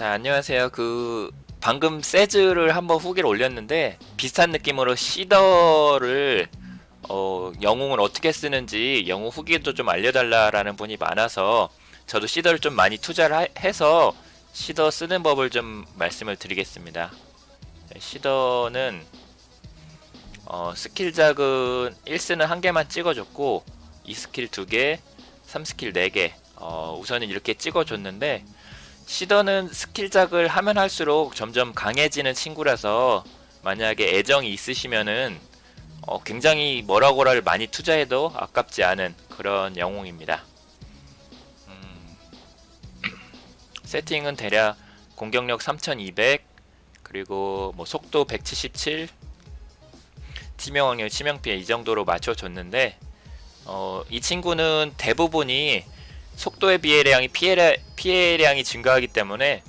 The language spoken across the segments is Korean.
자, 안녕하세요. 그 방금 세즈를 한번 후기를 올렸는데 비슷한 느낌으로 시더를 어, 영웅을 어떻게 쓰는지 영웅 후기도 좀 알려달라라는 분이 많아서 저도 시더를 좀 많이 투자를 하- 해서 시더 쓰는 법을 좀 말씀을 드리겠습니다. 네, 시더는 어, 스킬 작은 1스는 한 개만 찍어줬고 2스킬 2개, 3스킬 4개 어, 우선은 이렇게 찍어줬는데 시더는 스킬작을 하면 할수록 점점 강해지는 친구라서 만약에 애정이 있으시면은 어, 굉장히 뭐라고라를 많이 투자해도 아깝지 않은 그런 영웅입니다. 음, 세팅은 대략 공격력 3200 그리고 뭐 속도 177 치명 확률, 치명 피해 이 정도로 맞춰줬는데 어, 이 친구는 대부분이 속도에 비해량이 피해량, 피해량이 증가하기 때문에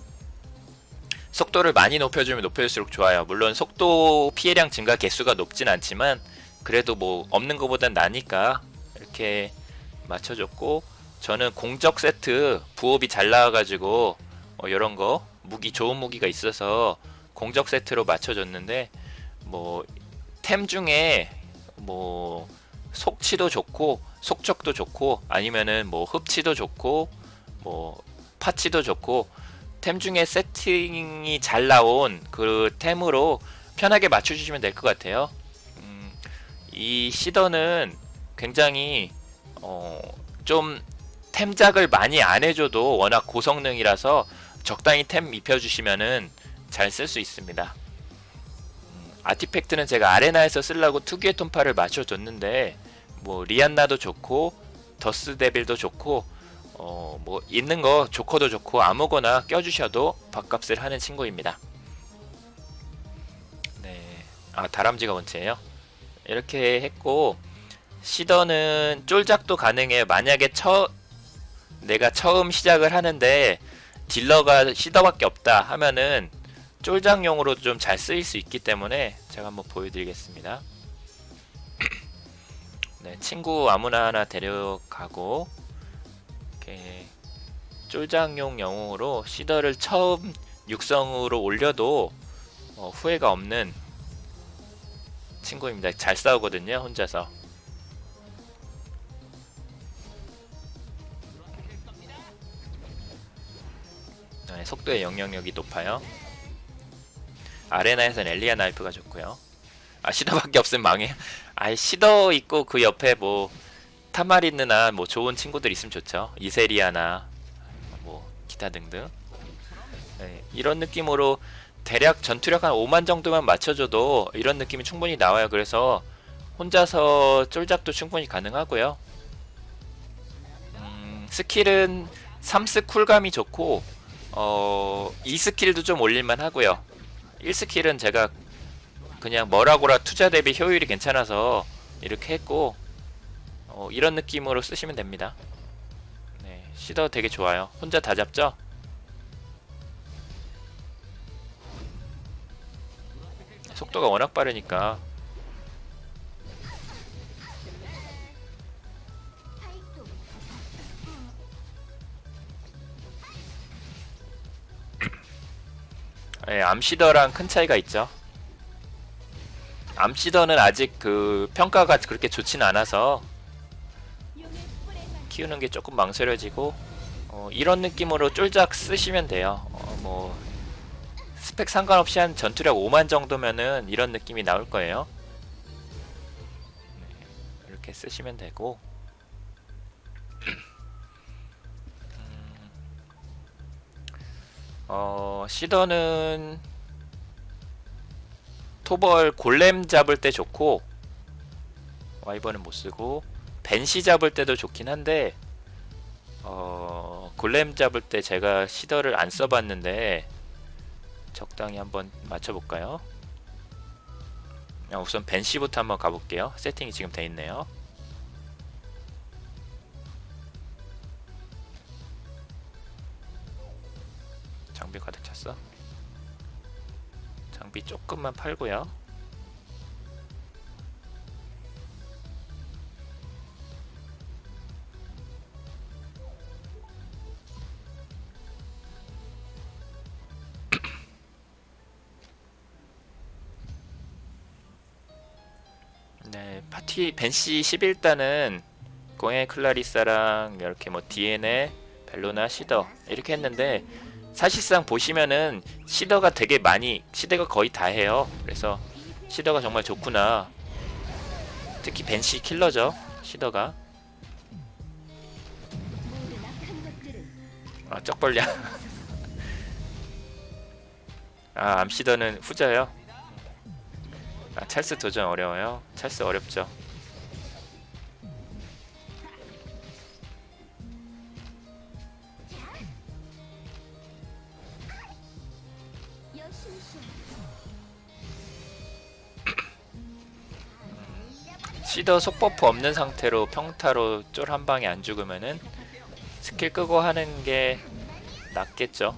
속도를 많이 높여주면 높여줄수록 좋아요. 물론 속도 피해량 증가 개수가 높진 않지만 그래도 뭐 없는 것보단 나니까 이렇게 맞춰줬고 저는 공적 세트 부업이 잘 나와가지고 어, 이런 거 무기 좋은 무기가 있어서 공적 세트로 맞춰줬는데 뭐 템 중에 뭐 속치도 좋고 속적도 좋고 아니면은 뭐 흡치도 좋고 뭐 파치도 좋고 템 중에 세팅이 잘 나온 그 템으로 편하게 맞춰주시면 될 것 같아요. 음, 이 시더는 굉장히 어, 좀 템작을 많이 안 해줘도 워낙 고성능이라서 적당히 템 입혀주시면은 잘 쓸 수 있습니다. 음, 아티팩트는 제가 아레나에서 쓰려고 특유의 톤파를 맞춰줬는데 뭐 리안나도 좋고 더스 데빌도 좋고 어 뭐 있는 거 조커도 좋고 아무거나 껴주셔도 밥값을 하는 친구입니다. 네, 아 다람쥐가 원체예요. 이렇게 했고 시더는 쫄작도 가능해요. 만약에 처 내가 처음 시작을 하는데 딜러가 시더밖에 없다 하면은 쫄작용으로도 좀잘 쓰일 수 있기 때문에 제가 한번 보여드리겠습니다. 네, 친구 아무나 하나 데려가고 이렇게 쫄장용 영웅으로 시더를 처음 육성으로 올려도 어, 후회가 없는 친구입니다. 잘 싸우거든요, 혼자서. 네, 속도의 영향력이 높아요. 아레나에선 엘리아 나이프가 좋고요. 아 시더밖에 없으면 망해. 아예 시더 있고 그 옆에 뭐 타마리느나 뭐 좋은 친구들 있으면 좋죠. 이세리아나 뭐 기타 등등. 네, 이런 느낌으로 대략 전투력 한 5만 정도만 맞춰줘도 이런 느낌이 충분히 나와요. 그래서 혼자서 쫄작도 충분히 가능하고요. 음, 스킬은 3스 쿨감이 좋고 어, 2스킬도 좀 올릴만 하고요. 1스킬은 제가 그냥 뭐라고라 투자 대비 효율이 괜찮아서 이렇게 했고 어, 이런 느낌으로 쓰시면 됩니다. 네, 시더 되게 좋아요. 혼자 다 잡죠? 속도가 워낙 빠르니까 네, 암시더랑 큰 차이가 있죠. 암시더는 아직 그 평가가 그렇게 좋진 않아서 키우는 게 조금 망설여지고 어, 이런 느낌으로 쫄작 쓰시면 돼요. 어, 뭐 스펙 상관없이 한 전투력 5만 정도면은 이런 느낌이 나올 거예요. 네, 이렇게 쓰시면 되고 어, 시더는 토벌 골렘 잡을 때 좋고 와이번은 못 쓰고 벤시 잡을 때도 좋긴 한데 어 골렘 잡을 때 제가 시더를 안 써봤는데 적당히 한번 맞춰볼까요? 아, 우선 벤시부터 한번 가볼게요. 세팅이 지금 돼 있네요. 조금만 팔고요. 네, 파티 벤시 11단은 공에 클라리사랑 이렇게 뭐 DNA 벨로나 시더 이렇게 했는데 사실상 보시면은 시더가 되게 많이 시더가 거의 다 해요. 그래서 시더가 정말 좋구나. 특히 벤시 킬러죠. 시더가. 아 쩍벌량. 아 암시더는 후져요. 아 찰스 도전 어려워요. 찰스 어렵죠. 시더 속버프 없는 상태로 평타로 쫄 한 방에 안 죽으면은 스킬 끄고 하는 게 낫겠죠.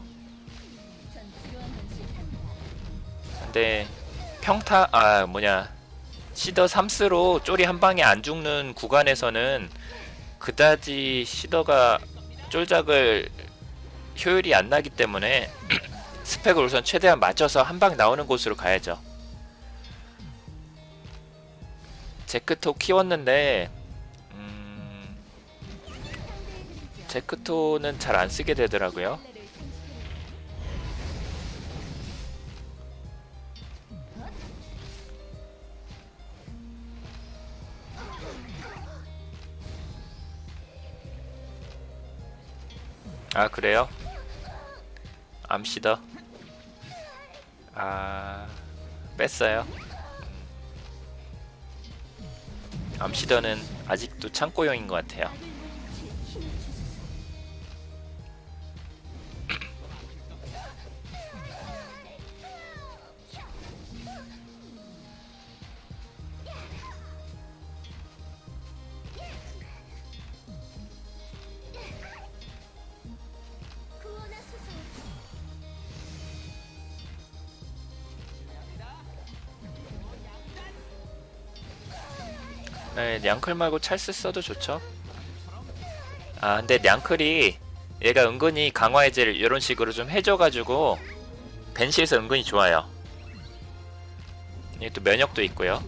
근데 평타 아 뭐냐 시더 3스로 쫄이 한 방에 안 죽는 구간에서는 그다지 시더가 쫄작을 효율이 안 나기 때문에 스펙을 우선 최대한 맞춰서 한 방 나오는 곳으로 가야죠. 제크토 키웠는데 음, 제크토는 잘 안 쓰게 되더라고요. 아 그래요? 암시더 아 뺐어요. 암시더는 아직도 창고용인 것 같아요. 네, 냥클 말고 찰스 써도 좋죠. 아, 근데 냥클이 얘가 은근히 강화 해제를 이런 식으로 좀 해줘가지고 벤시에서 은근히 좋아요. 이게 또 면역도 있고요.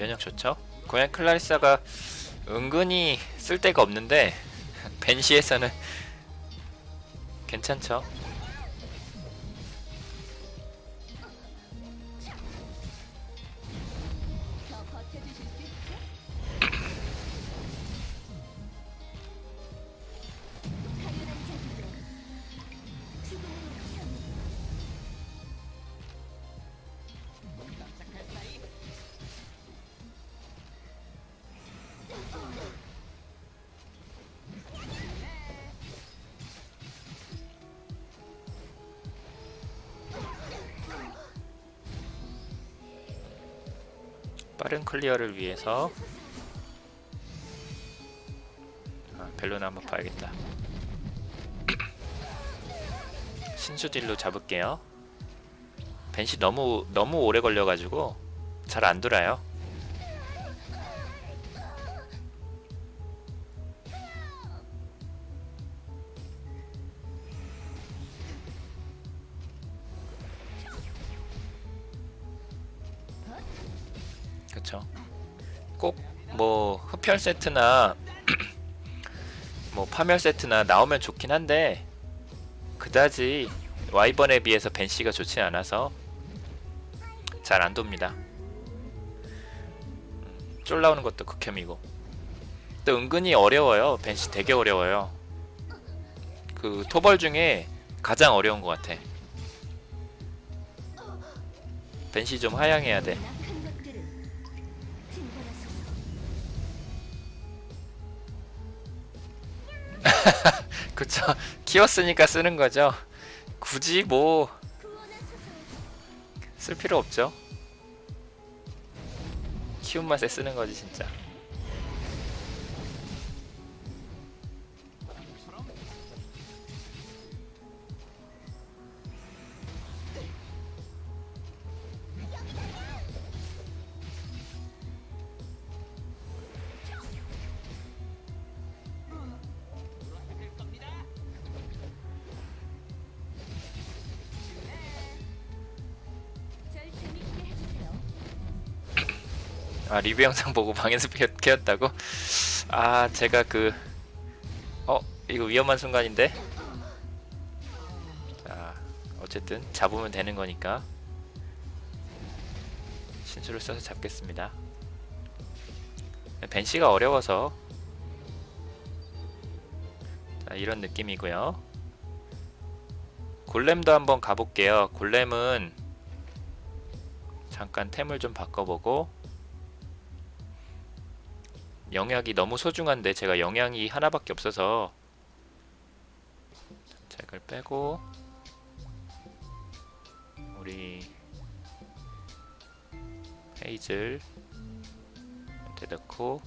면역 좋죠. 고양 클라리사가 은근히 쓸 데가 없는데 벤시에서는 괜찮죠. 빠른 클리어를 위해서 아, 벨로나 한번 봐야겠다. 신수딜로 잡을게요. 벤시 너무 너무 오래 걸려가지고 잘 안 돌아요. 뭐 흡혈 세트나 뭐 파멸 세트나 나오면 좋긴 한데 그다지 와이번에 비해서 벤시가 좋지 않아서 잘 안 돕니다. 음, 쫄 나오는 것도 극혐이고 또 은근히 어려워요. 벤시 되게 어려워요. 그 토벌 중에 가장 어려운 것 같아. 벤시 좀 하향해야 돼. 그쵸. 키웠으니까 쓰는 거죠. 굳이 뭐 쓸 필요 없죠. 키운 맛에 쓰는 거지 진짜 아 리뷰 영상 보고 방에서 켜- 켰다고? 아 제가 그 어? 이거 위험한 순간인데? 자 어쨌든 잡으면 되는 거니까 신수를 써서 잡겠습니다 벤시가 어려워서 자 이런 느낌이고요 골렘도 한번 가볼게요 골렘은 잠깐 템을 좀 바꿔보고 영약이 너무 소중한데 제가 영양이 하나밖에 없어서. 자 이걸 빼고 우리 헤이즐 한테 넣고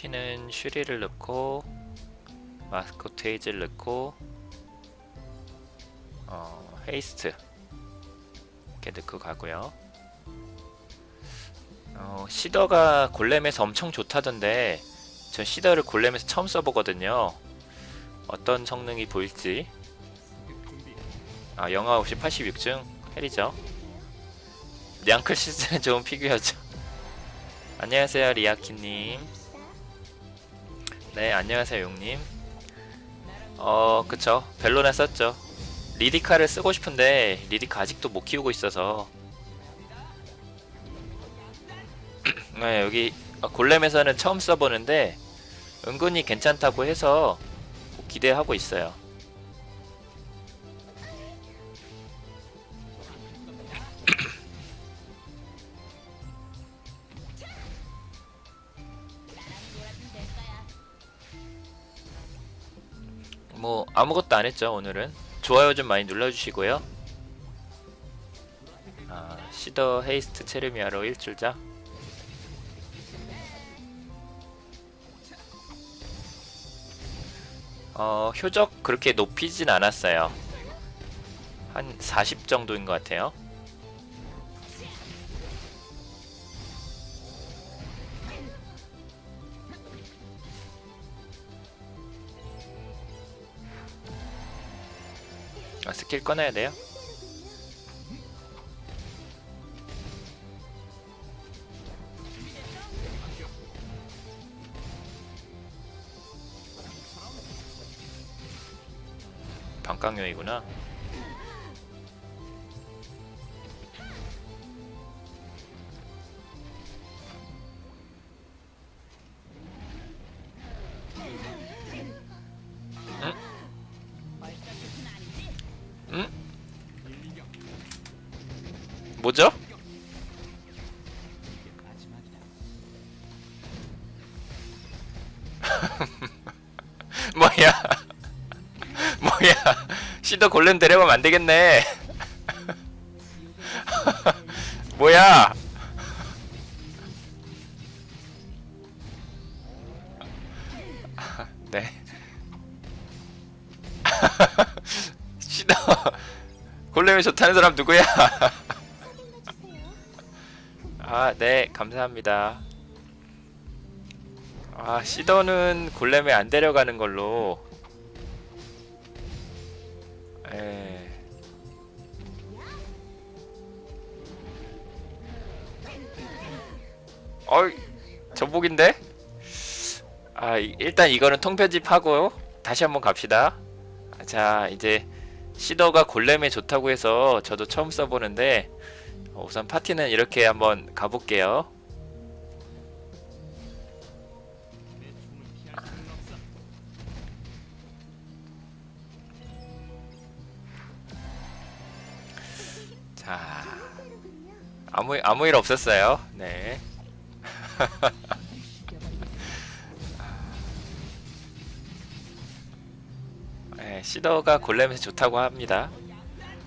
파티는 슈리를 넣고 마스코트 헤이즐 넣고 어, 헤이스트 이렇게 넣고 가고요. 어, 시더가 골렘에서 엄청 좋다던데 저 시더를 골렘에서 처음 써보거든요. 어떤 성능이 보일지 아 영화 없이 86중 헬이죠. 냥클 시즌은 좋은 피규어죠. 안녕하세요 리아키님. 네 안녕하세요 용님. 어 그쵸 벨로나 썼죠. 리디카를 쓰고 싶은데 리디카 아직도 못 키우고 있어서 네 여기 골렘에서는 처음 써보는데 은근히 괜찮다고 해서 기대하고 있어요. 아무것도 안 했죠 오늘은. 좋아요 좀 많이 눌러주시고요. 아, 시더 헤이스트 체르미아로 일출자. 어, 효적 그렇게 높이진 않았어요. 한 40 정도인 것 같아요 아, 스킬 꺼내야 돼요? 방광용이구나. 뭐죠? 뭐야? 뭐야? 시더 골렘 데려가면 안 되겠네. 뭐야? 네. 시더 골렘이 좋다는 사람 누구야? 아, 네, 감사합니다. 아, 시더는 골렘에 안 데려가는 걸로. 에. 어이, 전복인데? 아, 이- 일단 이거는 통편집하고 다시 한번 갑시다. 아, 자, 이제 시더가 골렘에 좋다고 해서 저도 처음 써보는데 어, 우선 파티는 이렇게 한번 가볼게요. 자, 아무 아무 일 없었어요. 네. 네, 시더가 골렘에서 좋다고 합니다.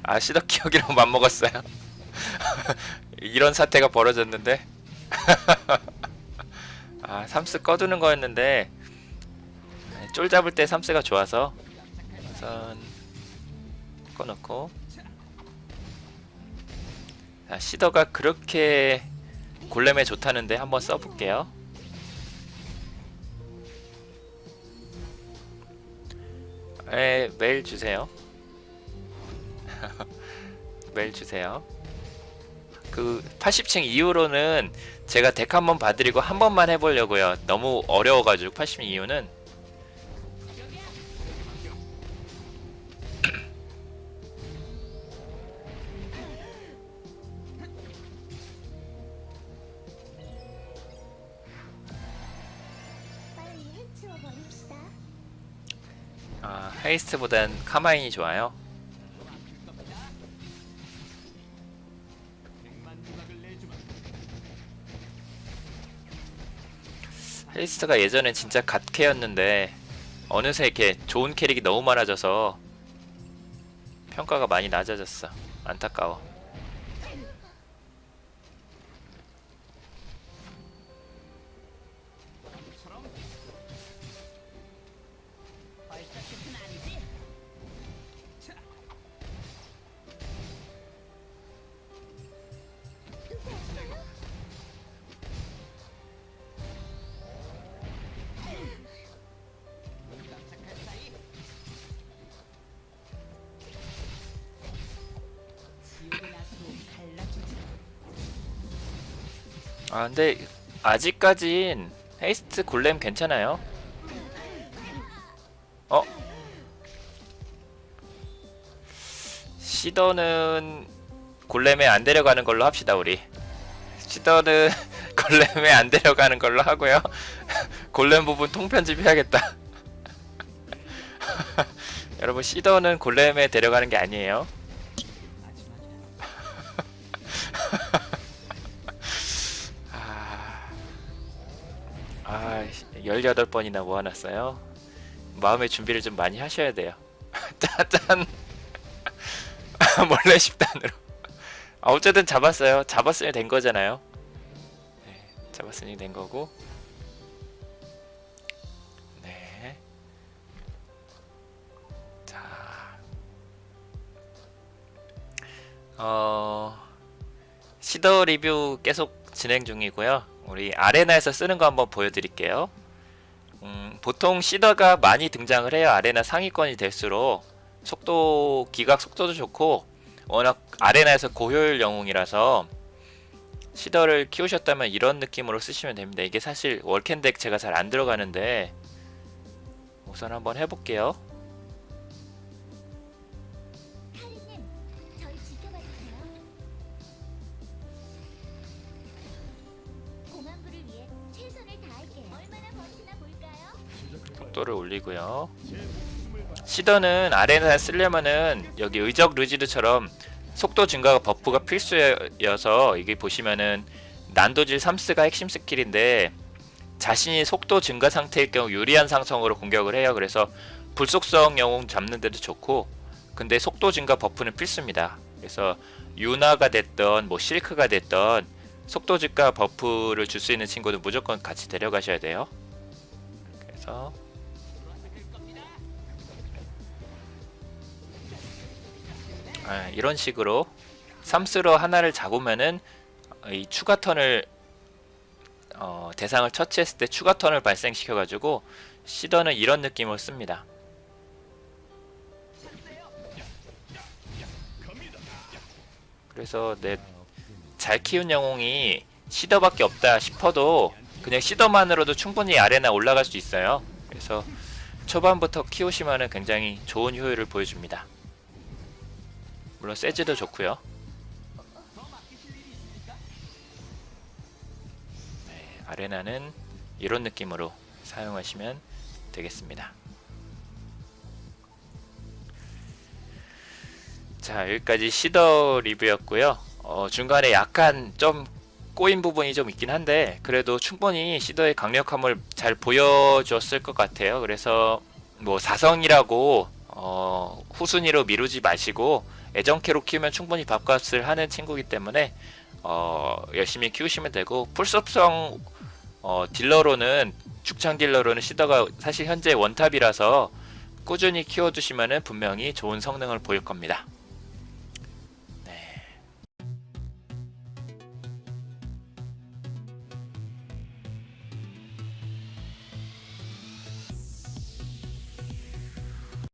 아, 시더 기억이랑 맘먹었어요. 이런 사태가 벌어졌는데 아 삼스 꺼두는 거였는데 네, 쫄 잡을 때 삼스가 좋아서 우선 꺼놓고 자 시더가 그렇게 골렘에 좋다는데 한번 써볼게요. 에 메일 주세요. 메일 주세요. 그 80층 이후로는 제가 덱 한 번 봐드리고 한 번만 해보려고요. 너무 어려워가지고 80층 이후는. 아, 헤이스트보단 카마인이 좋아요. 헤이스트가 예전엔 진짜 갓캐였는데 어느새 이렇게 좋은 캐릭이 너무 많아져서 평가가 많이 낮아졌어. 안타까워. 아 근데 아직까진 헤이스트 골렘 괜찮아요. 어? 시더는 골렘에 안 데려가는 걸로 합시다 우리. 시더는 골렘에 안 데려가는 걸로 하고요. 골렘 부분 통편집 해야겠다. 여러분 시더는 골렘에 데려가는 게 아니에요. 18번이나 모아놨어요. 마음의 준비를 좀 많이 하셔야 돼요. 짜잔! 몰래 10단으로. 아, 어쨌든 잡았어요. 잡았으니 된 거잖아요. 네, 잡았으니 된 거고. 네. 자. 어, 시더 리뷰 계속 진행 중이고요. 우리 아레나에서 쓰는 거 한번 보여드릴게요. 음, 보통 시더가 많이 등장을 해요. 아레나 상위권이 될수록 속도 기각 속도도 좋고 워낙 아레나에서 고효율 영웅이라서 시더를 키우셨다면 이런 느낌으로 쓰시면 됩니다. 이게 사실 월캔덱 제가 잘 안 들어가는데 우선 한번 해볼게요. 속도를 올리고요. 시더는 아레나 쓰려면은 여기 의적 루지드처럼 속도 증가가 버프가 필수여서 이게 보시면은 난도질 3스가 핵심 스킬인데 자신이 속도 증가 상태일 경우 유리한 상성으로 공격을 해요. 그래서 불속성 영웅 잡는 데도 좋고 근데 속도 증가 버프는 필수입니다. 그래서 유나가 됐던 뭐 실크가 됐던 속도 증가 버프를 줄 수 있는 친구는 무조건 같이 데려가셔야 돼요. 그래서 아, 이런 식으로 삼스로 하나를 잡으면은 이 추가 턴을 어, 대상을 처치했을 때 추가 턴을 발생시켜 가지고 시더는 이런 느낌을 씁니다. 그래서 내 잘 키운 영웅이 시더밖에 없다 싶어도 그냥 시더만으로도 충분히 아레나 올라갈 수 있어요. 그래서 초반부터 키우시면은 굉장히 좋은 효율을 보여줍니다. 물론 세즈도 좋고요. 네, 아레나는 이런 느낌으로 사용하시면 되겠습니다. 자 여기까지 시더 리뷰였고요. 어, 중간에 약간 좀 꼬인 부분이 좀 있긴 한데 그래도 충분히 시더의 강력함을 잘 보여줬을 것 같아요. 그래서 뭐 사성이라고 어, 후순위로 미루지 마시고 애정캐로 키우면 충분히 밥값을 하는 친구이기 때문에 어, 열심히 키우시면 되고 풀섭성 어, 딜러로는 축창 딜러로는 시더가 사실 현재 원탑이라서 꾸준히 키워두시면 분명히 좋은 성능을 보일 겁니다.